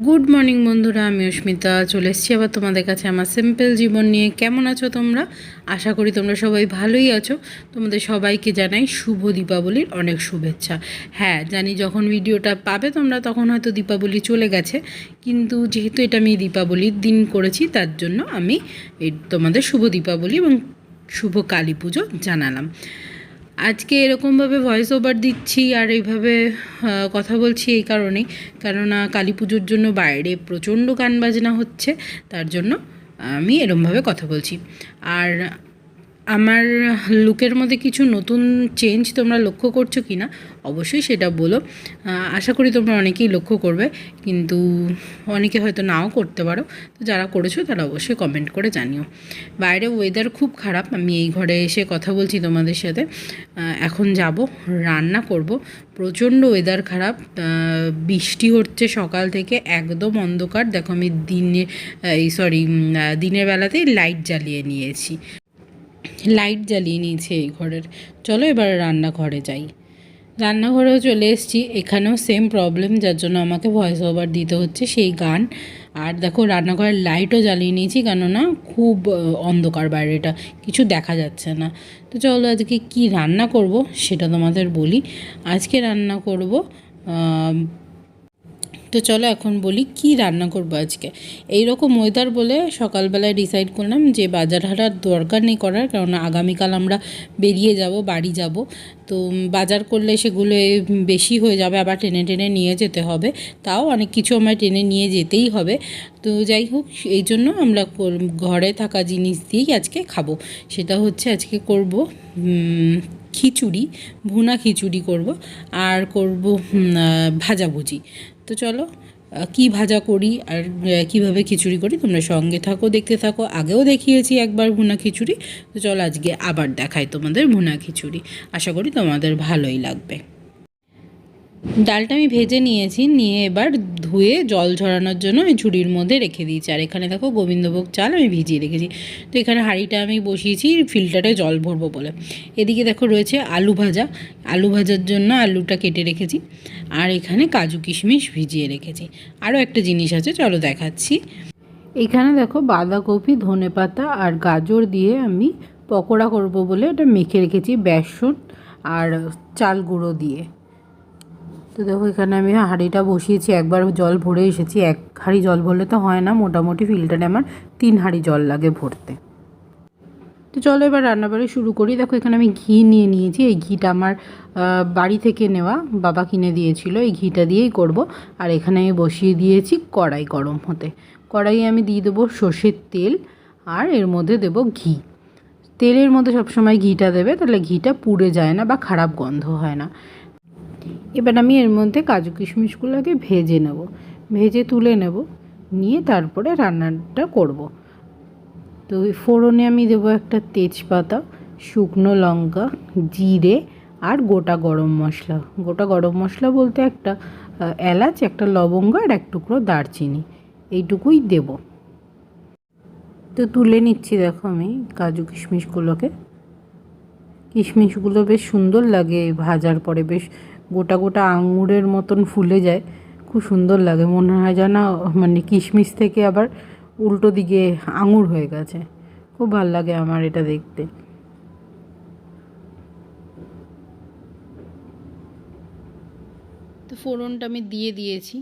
Good morning বন্ধুরা, আমি অস্মিতা। চলে এসেছি আবার তোমাদের কাছে আমার সিম্পল জীবন নিয়ে। কেমন আছো তোমরা? আশা করি তোমরা সবাই ভালোই আছো। তোমাদের সবাইকে জানাই শুভ দীপাবলির অনেক শুভেচ্ছা। হ্যাঁ জানি যখন ভিডিওটা পাবে তোমরা, তখন হয়তো দীপাবলি চলে গেছে। কিন্তু যেহেতু এটা আমি দীপাবলির দিন করেছি, তার জন্য আমি তোমাদের শুভ দীপাবলি এবং শুভ কালী পুজো জানালাম। আজকে এরকমভাবে ভয়েস ওভার দিচ্ছি আর এইভাবে কথা বলছি এই কারণেই। কেননা কালী পুজোর জন্য বাইরে প্রচণ্ড গান বাজনা হচ্ছে, তার জন্য আমি এরমভাবে কথা বলছি। আর আমার লুকের মধ্যে কিছু নতুন চেঞ্জ তোমরা লক্ষ্য করছ কি না অবশ্যই সেটা বলো। আশা করি তোমরা অনেকেই লক্ষ্য করবে, কিন্তু অনেকে হয়তো নাও করতে পারো। তো যারা করেছ তারা অবশ্যই কমেন্ট করে জানিও। বাইরে ওয়েদার খুব খারাপ, আমি এই ঘরে এসে কথা বলছি তোমাদের সাথে। এখন যাব, রান্না করব। প্রচণ্ড ওয়েদার খারাপ বৃষ্টি হচ্ছে সকাল থেকে একদম অন্ধকার। দেখো আমি দিনে, এই সরি দিনের বেলাতেই লাইট জ্বালিয়ে নিয়েছি। লাইট জ্বালিয়ে নিয়েছি এই ঘরের। চলো এবার রান্নাঘরে যাই। রান্নাঘরেও চলে এসেছি। এখানেও সেম প্রবলেম যার জন্য আমাকে ভয়েস ওভার দিতে হচ্ছে সেই গান। আর দেখো, রান্নাঘরের লাইটও জ্বালিয়ে নিয়েছি, কেননা খুব অন্ধকার বাইরেটা, কিছু দেখা যাচ্ছে না। তো চলো আজকে কি রান্না করব, সেটা তোমাদের বলি। আজকে রান্না করব তো চলো এখন বলি কি রান্না করব আজকে। এই রকম ওয়েদার বলে সকালবেলায় ডিসাইড করলাম যে বাজার হাটার দরকার নেই করার কারণ আগামীকাল আমরা বেরিয়ে যাব, বাড়ি যাব। তো বাজার করলে সেগুলো বেশি হয়ে যাবে, আবার টেনে টেনে নিয়ে যেতে হবে। তাও অনেক কিছু আমার টেনে নিয়ে যেতেই হবে। তো যাই হোক, এই জন্য আমরা ঘরে থাকা জিনিস দিয়েই আজকে খাব। সেটা হচ্ছে আজকে করব খিচুড়ি, ভুনা খিচুড়ি করব। আর করব ভাজাভুজি। তো চলো কি ভাজা করি আর কীভাবে খিচুড়ি করি, তোমরা সঙ্গে থাকো, দেখতে থাকো। আগেও দেখিয়েছি একবার ভুনা খিচুড়ি। তো চলো আজকে আবার দেখাই তোমাদের ভুনা খিচুড়ি। আশা করি তোমাদের ভালোই লাগবে। ডালটা আমি ভেজে নিয়েছি, নিয়ে এবার ধুয়ে জল ঝরানোর জন্য ওই ঝুড়ির মধ্যে রেখে দিয়েছি। আর এখানে দেখো গোবিন্দভোগ চাল আমি ভিজিয়ে রেখেছি। তো এখানে হাঁড়িটা আমি বসিয়েছি, ফিল্টারে জল ভরবো বলে। এদিকে দেখো রয়েছে আলু ভাজা। আলু ভাজার জন্য আলুটা কেটে রেখেছি। আর এখানে কাজু কিশমিশ ভিজিয়ে রেখেছি। আরও একটা জিনিস আছে, চলো দেখাচ্ছি। এখানে দেখো বাঁধাকপি, ধনেপাতা আর গাজর দিয়ে আমি পকোড়া করব বলে এটা মেখে রেখেছি বেসন আর চাল গুঁড়ো দিয়ে। তো দেখো, এখানে আমি হাঁড়িটা বসিয়েছি, একবার জল ভরে এসেছি। এক হাঁড়ি জল ভরলে তো হয় না, মোটামুটি ফিল্টারে আমার তিন হাঁড়ি জল লাগে ভরতে। তো চলো এবার রান্নাবাড়ি শুরু করি। দেখো, এখানে আমি ঘি নিয়ে নিয়েছি। এই ঘিটা আমার বাড়ি থেকে নেওয়া বাবা কিনে দিয়েছিল। এই ঘিটা দিয়েই করব। আর এখানে আমি বসিয়ে দিয়েছি কড়াই গরম হতে। কড়াইয়ে আমি দিয়ে দেবো সর্ষের তেল আর এর মধ্যে দেব ঘি। তেলের মধ্যে সবসময় ঘিটা দেবে, তাহলে ঘিটা পুড়ে যায় না বা খারাপ গন্ধ হয় না। এবার আমি এর মধ্যে কাজু কিশমিশগুলোকে ভেজে নেব। ভেজে তুলে নেব। নিয়ে তারপরে রান্নাটা করব। তো ওই ফোড়নে আমি দেবো একটা তেজপাতা, শুকনো লঙ্কা, জিরে আর গোটা গরম মশলা। গোটা গরম মশলা বলতে একটা এলাচ, একটা লবঙ্গ আর এক টুকরো দারচিনি। এইটুকুই দেব। তো তুলে নিচ্ছি দেখো আমি কাজু কিশমিশগুলোকে। কিশমিশগুলো বেশ সুন্দর লাগে ভাজার পরে, বেশ গোটা গোটা আঙুরের মতন ফুলে যায়। খুব সুন্দর লাগে। মনে হয় যেন মানে কিশমিশ থেকে আবার উল্টো দিকে আঙুর হয়ে গেছে। খুব ভালো লাগে আমার এটা দেখতে। তো ফোড়নটা আমি দিয়ে দিয়েছি।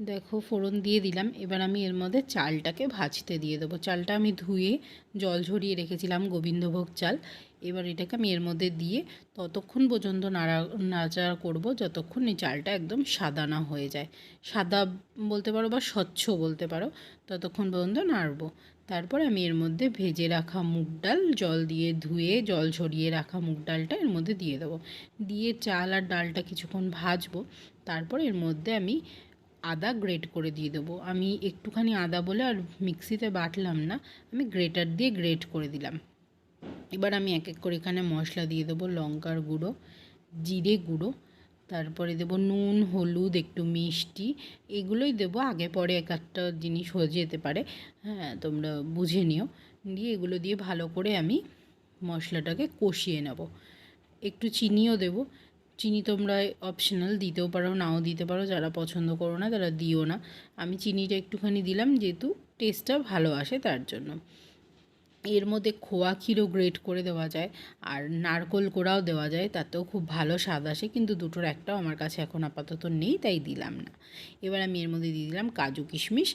দেখো, ফোড়ন দিয়ে দিলাম। এবার আমি এর মধ্যে চালটাকে ভাজতে দিয়ে দেবো। চালটা আমি ধুয়ে জল ঝরিয়ে রেখেছিলাম, গোবিন্দভোগ চাল। এবার এটাকে আমি এর মধ্যে দিয়ে ততক্ষণ পর্যন্ত নাড়া, নাড়াচাড়া করব, যতক্ষণ এই চালটা একদম সাদা না হয়ে যায়। সাদা বলতে পারো বা স্বচ্ছ বলতে পারো, ততক্ষণ পর্যন্ত নাড়বো। তারপর আমি এর মধ্যে ভেজে রাখা মুগ ডাল, জল দিয়ে ধুয়ে, জল ঝরিয়ে রাখা মুগ ডালটা এর মধ্যে দিয়ে দেবো। দিয়ে চাল আর ডালটা কিছুক্ষণ ভাজবো। তারপর এর মধ্যে আমি আদা গ্রেট করে দিয়ে দেবো। আমি একটুখানি আদা বলে আর মিক্সিতে বাটলাম না, আমি গ্রেটার দিয়ে গ্রেট করে দিলাম। এবার আমি এক এক করে এখানে মশলা দিয়ে দেবো লঙ্কার গুঁড়ো, জিরে গুঁড়ো, তারপরে দেবো নুন, হলুদ, একটু মিষ্টি, এগুলোই দেবো। আগে পরে এক একটা জিনিস হয়ে যেতে পারে। হ্যাঁ তোমরা বুঝে নিও। দিয়ে এগুলো দিয়ে ভালো করে আমি মশলাটাকে কষিয়ে নেব। একটু চিনিও দেবো। চিনি তোমরা অপশনাল দিতেও পারো, নাও দিতে পারো, যারা পছন্দ করো না তারা দিও না। আমি চিনিটা একটুখানি দিলাম যেহেতু টেস্টটা ভালো আসে তার জন্য। এর মধ্যে খোয়া ক্ষীরও গ্রেট করে দেওয়া যায়, আর নারকোল কোড়াও দেওয়া যায়, তাতেও খুব ভালো স্বাদ আসে, কিন্তু দুটোর একটাও আমার কাছে এখন আপাতত নেই, তাই দিলাম না। এবার আমি এর মধ্যে দিয়ে দিলাম কাজু কিশমিশ,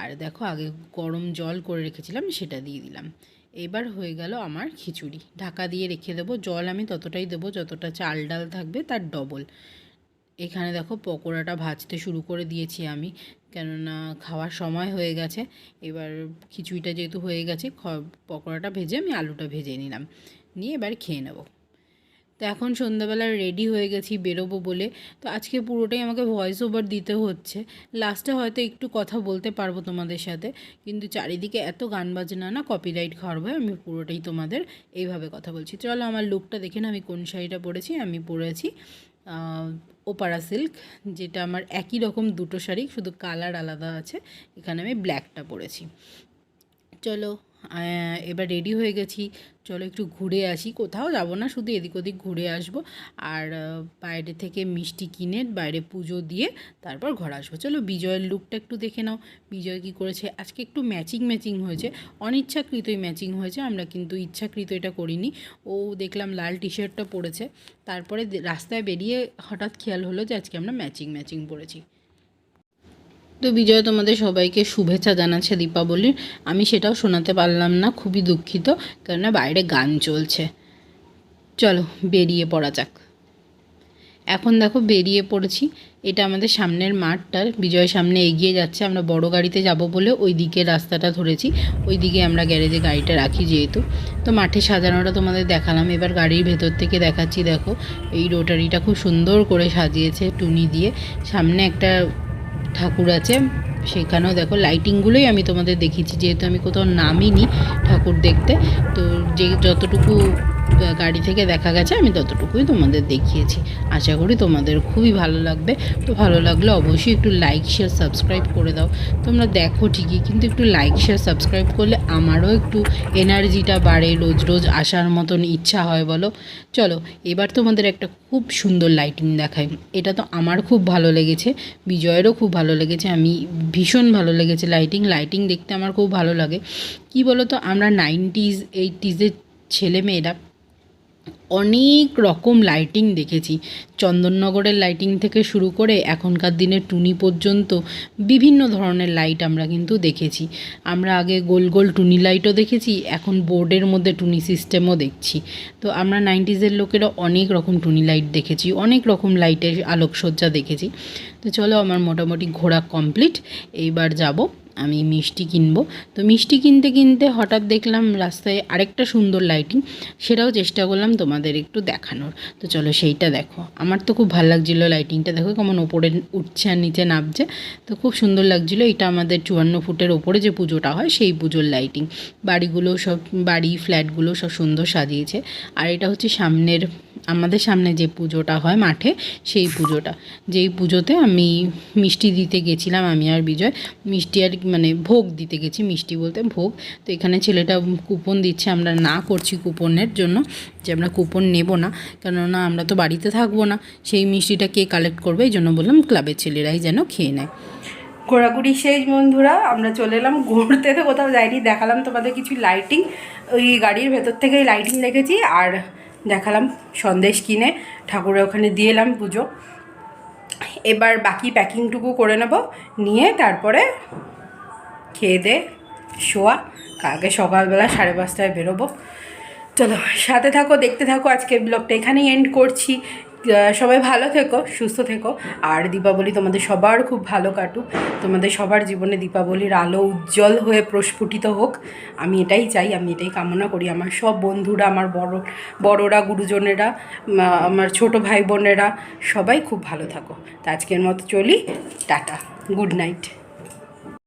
আর দেখো আগে গরম জল করে রেখেছিলাম, সেটা দিয়ে দিলাম। এবার হয়ে গেল আমার খিচুড়ি। ঢাকা দিয়ে রেখে দেবো। জল আমি ততটাই দেবো যতটা চাল ডাল থাকবে তার ডবল। এখানে দেখো পকোড়াটা ভাজতে শুরু করে দিয়েছি আমি, কেননা খাওয়ার সময় হয়ে গেছে। এবার খিচুড়িটা যেহেতু হয়ে গেছে পকোড়াটা ভেজে আমি আলুটা ভেজে নিলাম। নিয়ে এবার খেয়ে নেব। তো এখন সন্ধ্যাবেলা রেডি হয়ে গেছি বেরোবো বলে। তো আজকে পুরোটাই আমাকে ভয়েস ওভার দিতে হচ্ছে। লাস্টে হয়তো একটু কথা বলতে পারব তোমাদের সাথে। কিন্তু চারিদিকে এত গান বাজনা না কপিরাইট খাওয়ার ভয় আমি পুরোটাই তোমাদের এইভাবে কথা বলছি। চলো আমার লুকটা দেখে না আমি কোন শাড়িটা পরেছি, আমি পরেছি ওপারা সিল্ক যেটা আমার একই রকম দুটো শাড়ি, শুধু কালার আলাদা আছে। এখানে আমি ব্ল্যাকটা পরেছি। চলো এবার রেডি হয়ে গেছি। চলো একটু ঘুরে আসি। কোথাও যাব না, শুধু এদিক ওদিক ঘুরে আসব। আর বাইরে থেকে মিষ্টি কিনে বাইরে পুজো দিয়ে তারপর ঘর আসব। চলো বিজয়ের লুকটা একটু দেখে নাও। বিজয় কী করেছে? আজকে একটু ম্যাচিং ম্যাচিং হয়েছে। অনিচ্ছাকৃতই ম্যাচিং হয়েছে। আমরা কিন্তু ইচ্ছাকৃত এটা করিনি। ও দেখলাম লাল টি শার্টটা পরেছে। তারপরে রাস্তায় বেরিয়ে হঠাৎ খেয়াল হলো যে আজকে আমরা ম্যাচিং ম্যাচিং পরেছি। তো বিজয়, তোমাদের সবাইকে শুভেচ্ছা জানাচ্ছে দীপাবলির। আমি সেটাও শোনাতে পারলাম না, খুবই দুঃখিত, কেননা বাইরে গান চলছে। চলো, বেরিয়ে পড়া যাক। এখন দেখো, বেরিয়ে পড়েছি। এটা আমাদের সামনের মাঠটার, বিজয় সামনে এগিয়ে যাচ্ছে। আমরা বড় গাড়িতে যাব বলে ওই দিকে রাস্তাটা ধরেছি। ওই দিকে আমরা গ্যারেজে গাড়িটা রাখি যেহেতু। তো মাঠে সাজানোটা তোমাদের দেখালাম। এবার গাড়ির ভেতর থেকে দেখাচ্ছি, দেখো। এই রোটারিটা খুব সুন্দর করে সাজিয়েছে টুনি দিয়ে। সামনে একটা ঠাকুর আছে। সেখানেও দেখো লাইটিংগুলোই আমি তোমাদের দেখিয়েছি, যেহেতু আমি কোথাও নামিনি ঠাকুর দেখতে। তো যে যতটুকু গাড়ি থেকে দেখা গেছে, আমি ততটুকুই তোমাদের দেখিয়েছি। আশা করি তোমাদের খুবই ভালো লাগবে। তো ভালো লাগলে অবশ্যই একটু লাইক শেয়ার সাবস্ক্রাইব করে দাও। তোমরা দেখো ঠিকই, কিন্তু একটু লাইক শেয়ার সাবস্ক্রাইব করলে আমারও একটু এনার্জিটা বাড়ে, রোজ রোজ আসার মতন ইচ্ছা হয় বলো। চলো, এবার তোমাদের একটা খুব সুন্দর লাইটিং দেখাই। এটা তো আমার খুব ভালো লেগেছে, বিজয়েরও খুব ভালো লেগেছে, আমি ভীষণ ভালো লেগেছে লাইটিং লাইটিং দেখতে আমার খুব ভালো লাগে। কি বলো তো আমরা নাইনটিজ এইটিজের ছেলেমেয়েরা অনেক রকম লাইটিং দেখেছি। চন্দননগরের লাইটিং থেকে শুরু করে এখনকার দিনের টুনি পর্যন্ত বিভিন্ন ধরনের লাইট আমরা কিন্তু দেখেছি। আমরা আগে গোল গোল টুনি লাইটও দেখেছি, এখন বোর্ডের মধ্যে টুনি সিস্টেমও দেখছি। তো আমরা নাইনটিজের লোকেরা অনেক রকম টুনি লাইট দেখেছি, অনেক রকম লাইটের আলোকসজ্জা দেখেছি। তো চলো আমার মোটামুটি ঘোরা কমপ্লিট এইবার যাব। আমি মিষ্টি কিনবো। তো মিষ্টি কিনতে কিনতে হঠাৎ দেখলাম রাস্তায় আরেকটা সুন্দর লাইটিং সেটাও চেষ্টা করলাম তোমাদের একটু দেখানোর। তো চলো সেইটা দেখো। আমার তো খুব ভালো লাগছিল লাইটিংটা দেখো কেমন ওপরে উঠছে আর নিচে নামছে। তো খুব সুন্দর লাগছিল। এটা আমাদের চুয়ান্ন ফুটের ওপরে যে পুজোটা হয়, সেই পুজোর লাইটিং বাড়িগুলো সব, বাড়ি ফ্ল্যাটগুলো সব সুন্দর সাজিয়েছে। আর এটা হচ্ছে সামনের, আমাদের সামনে যে পুজোটা হয় মাঠে, সেই পুজোটা। যেই পুজোতে আমি মিষ্টি দিতে গেছিলাম, আমি আর বিজয়। মিষ্টি আর মানে ভোগ দিতে গেছি, মিষ্টি বলতে ভোগ। তো এখানে ছেলেটা কুপন দিচ্ছে, আমরা না করছি কুপনের জন্য, যে আমরা কুপন নেব না। কেননা আমরা তো বাড়িতে থাকব না, সেই মিষ্টিটা কে কালেক্ট করবে? এই জন্য বললাম ক্লাবের ছেলেরাই যেন খেয়ে নেয়। ঘোরাঘুরি শেষ বন্ধুরা, আমরা চলে এলাম, ঘুরতে তো কোথাও যাইনি, দেখালাম তোমাদের কিছু লাইটিং ওই গাড়ির ভেতর থেকেই লাইটিং দেখেছি, আর দেখালাম সন্দেশ কিনে, ঠাকুরের ওখানে দিয়ে এলাম পুজো। এবার বাকি প্যাকিংটুকু করে নেব, নিয়ে তারপরে খেয়ে দে, শোয়া। কালকে সকালবেলা সাড়ে পাঁচটায় বেরোবো। চলো, সাথে থাকো, দেখতে থাকো। আজকের ব্লগটা এখানেই এন্ড করছি। সবাই ভালো থেকো, সুস্থ থেকো। আর দীপাবলি তোমাদের সবার খুব ভালো কাটুক। তোমাদের সবার জীবনে দীপাবলির আলো উজ্জ্বল হয়ে প্রস্ফুটিত হোক। আমি এটাই চাই, আমি এটাই কামনা করি। আমার সব বন্ধুরা, আমার বড়, বড়রা, গুরুজনেরা আমার ছোট ভাই বোনেরা, সবাই খুব ভালো থাকো। তা আজকের মতো চলি। Tata, good night.